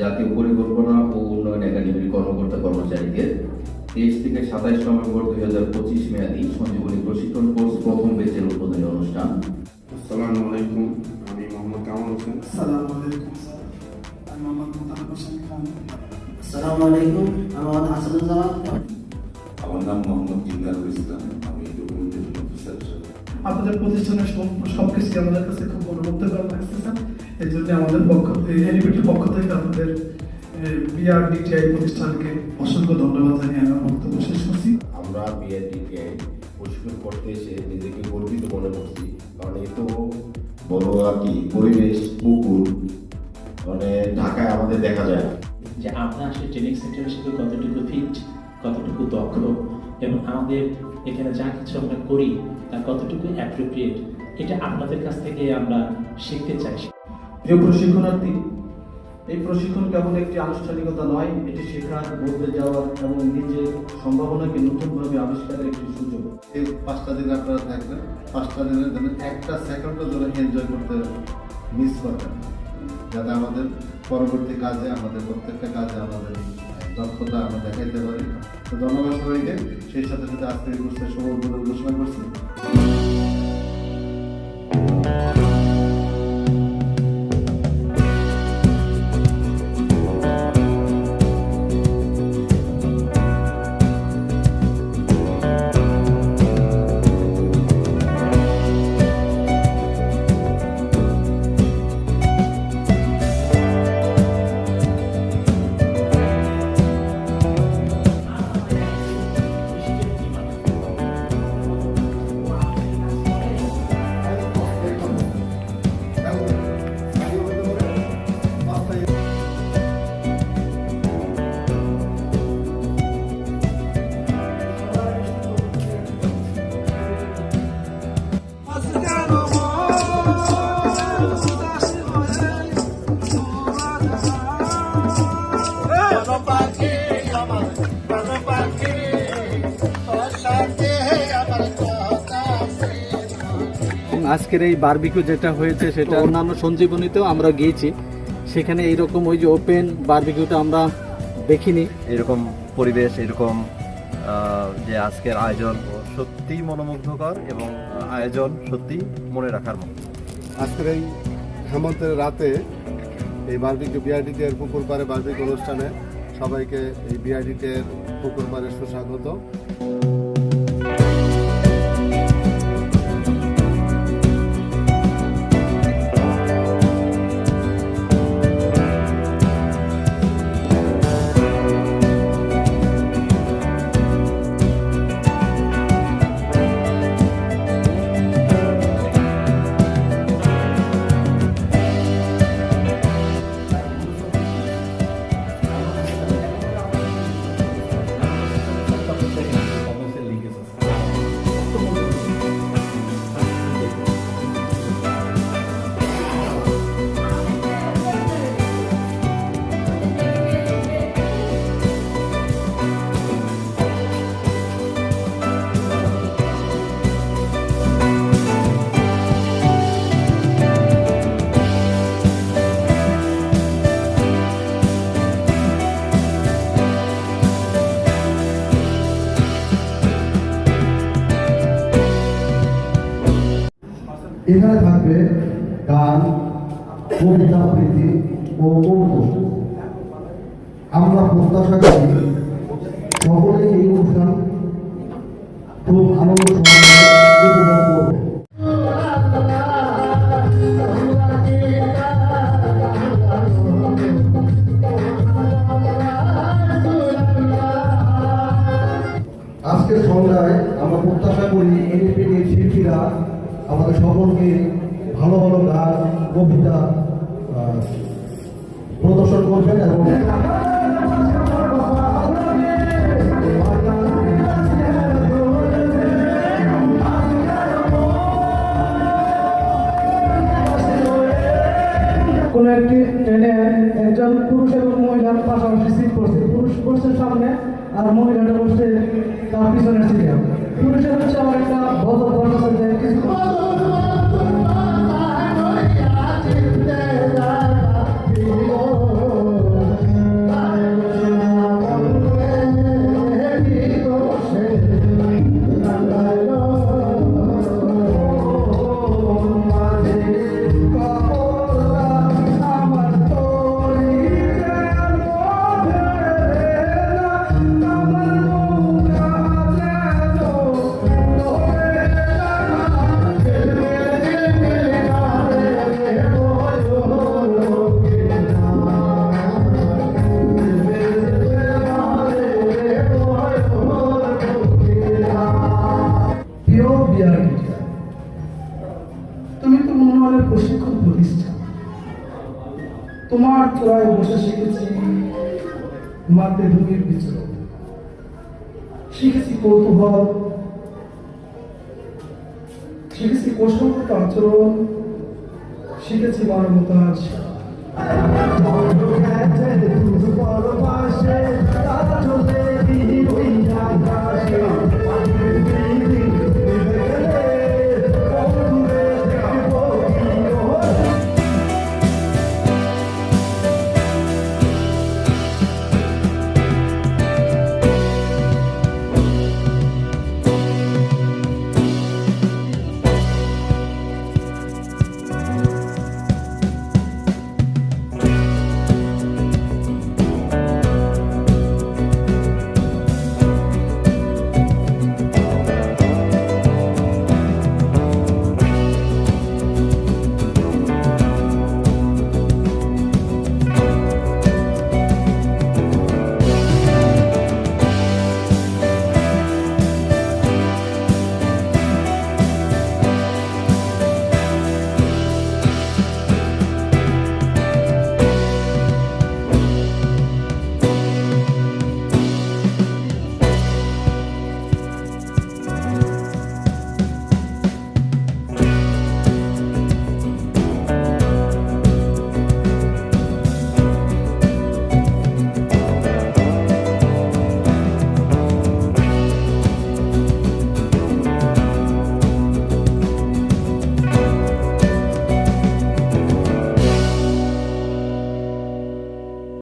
জাতীয় পরিকল্পনা ও উন্নয়ন একাডেমির কর্মকর্তা কর্মচারীদের তেইশ থেকে সাতাইশ নভেম্বর দুই হাজার পঁচিশ মেয়াদী সঞ্জীবনী প্রশিক্ষণ কোর্স প্রথম বেচের উদ্বোধনী অনুষ্ঠান। আসসালামু আলাইকুম আমি মোহাম্মদ কামাল হোসেন। আসসালামু আলাইকুম স্যার। আমি মোহাম্মদ মোতাহার হোসেন খান। আসসালামু আলাইকুম আমি মোহাম্মদ হাসানুজ্জামান। আমার নাম মোহাম্মদ জিন্দারুল ইসলাম। আমি ডকুমেন্টেশন অফিসার আপনাদের প্রতিষ্ঠানের সব সবকিছু আমাদের কাছে খুব অনুমুগ্ধকর লাগতেছে এই জন্য আমাদের পক্ষ এই পক্ষ থেকে আপনাদের বিআরডিটিআই প্রতিষ্ঠানকে অসংখ্য ধন্যবাদ জানিয়ে আমার বক্তব্য শেষ করছি। আমরা বিআরটিটিআই প্রশিক্ষণ করতে এসে নিজেকে গর্বিত মনে করছি। কারণ এই তো বড় আর কি পরিবেশ পুকুর মানে ঢাকায় আমাদের দেখা যায় যে আমরা আসলে ট্রেনিং সেন্টারের সাথে কতটুকু ফিট কতটুকু দক্ষ এবং আমাদের এখানে যা কিছু আমরা করি তা কতটুকু অ্যাপ্রোপ্রিয়েট এটা আপনাদের কাছ থেকে আমরা শিখতে চাই। প্রিয় প্রশিক্ষণার্থী এই প্রশিক্ষণ কেবল একটি আনুষ্ঠানিকতা নয় এটি শেখার বদলে যাওয়ার এবং নিজের সম্ভাবনাকে নতুনভাবে আবিষ্কারের একটি সুযোগ। এই পাঁচটা দিন আপনারা থাকবেন পাঁচটা দিনের জন্য একটা সেকেন্ডও যেন এনজয় করতে মিস করবেন। যাতে আমাদের পরবর্তী কাজে আমাদের প্রত্যেকটা কাজে আমাদের দক্ষতা আমরা দেখাইতে পারি। তো ধন্যবাদ সবাইকে। সেই সাথে সাথে আজকের কোর্সের উদ্বোধন ঘোষণা করছি। আজকের এই বারবিকিউ যেটা হয়েছে সেটা অন্যান্য সঞ্জীবনীতেও আমরা গিয়েছি। সেখানে এইরকম ওই যে ওপেন বারবিকিউটা আমরা দেখিনি। এরকম পরিবেশ এরকম যে আজকের আয়োজন সত্যি মনোমুগ্ধকর এবং আয়োজন সত্যি মনে রাখার মতো। আজকের এই হেমন্তের রাতে এই বার্বিকে বিআরডিটি এর পুকুর পাড়ে বার্বিক অনুষ্ঠানে সবাইকে এই বিআরডিটি এর পুকুর পাড়ে সুস্বাগত। এখানে থাকবে গান, কবিতা আবৃত্তি ও কৌতুক। আমরা প্রত্যাশা করি সকলে এই অনুষ্ঠান খুব আনন্দ সহকারে কবিতা প্রদর্শন করবেন এবং কোনো একটি ট্রেনে একজন পুরুষ এবং মহিলার পাশাপাশি সিট পড়ছে। পুরুষ বসছে সামনে আর মহিলাটা বসছে তার পিছনের সিটে। পুরুষের হচ্ছে প্রশিক্ষণ প্রতিষ্ঠান তোমার চূড়ায় বসে শিখেছি মাতৃভূমির বিচরণ। শিখেছি কৌতূহল। শিখেছি কৌশলগত আচরণ। শিখেছি মানবতা শিখেছি